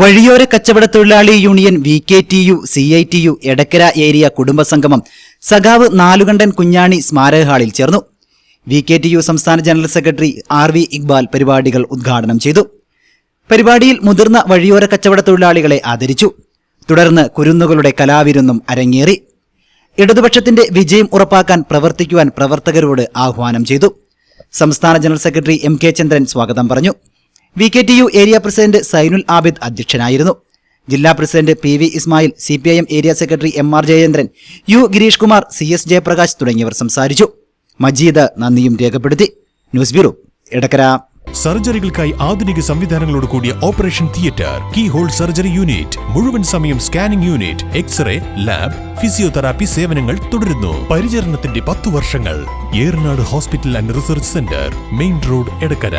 വഴിയോര കച്ചവട തൊഴിലാളി union V K T U C I T U Edakkara area കുടുംബസംഗമം സഖാവ് നാലുകണ്ഠൻ കുഞ്ഞാണി സ്മാരക ഹാളിൽ ചേർന്നു. വി കെ ടി യു സംസ്ഥാന general secretary R V Iqbal പരിപാടികൾ ഉദ്ഘാടനം ചെയ്തു. പരിപാടിയിൽ മുതിർന്ന വഴിയോര കച്ചവട തൊഴിലാളികളെ ആദരിച്ചു. തുടർന്ന് കുരുന്നുകളുടെ കലാവിരുന്നും അരങ്ങേറി. ഇടതുപക്ഷത്തിന്റെ വിജയം ഉറപ്പാക്കാൻ പ്രവർത്തിക്കുവാൻ പ്രവർത്തകരോട് ആഹ്വാനം ചെയ്തു. സംസ്ഥാന general secretary M K Chandran സ്വാഗതം പറഞ്ഞു. V K T U area president Zainul Abid അധ്യക്ഷനായിരുന്നു. ജില്ലാ president P V Ismail C P I M area secretary M R Jayendran U Girish Kumar C S Jayaprakash തുടങ്ങിയവർ സംസാരിച്ചു. മജീദ് നന്ദിയും രേഖപ്പെടുത്തി. News bureau Edakkara. സർജറികൾക്കായി ആധുനിക സംവിധാനങ്ങളോട് കൂടിയ operation theatre keyhole surgery unit മുഴുവൻ സമയം scanning unit X ray lab physiotherapy സേവനങ്ങൾ തുടരുന്നു. പരിചരണത്തിന്റെ പത്തു വർഷങ്ങൾ Eranad hospital and research centre main road Edakkara.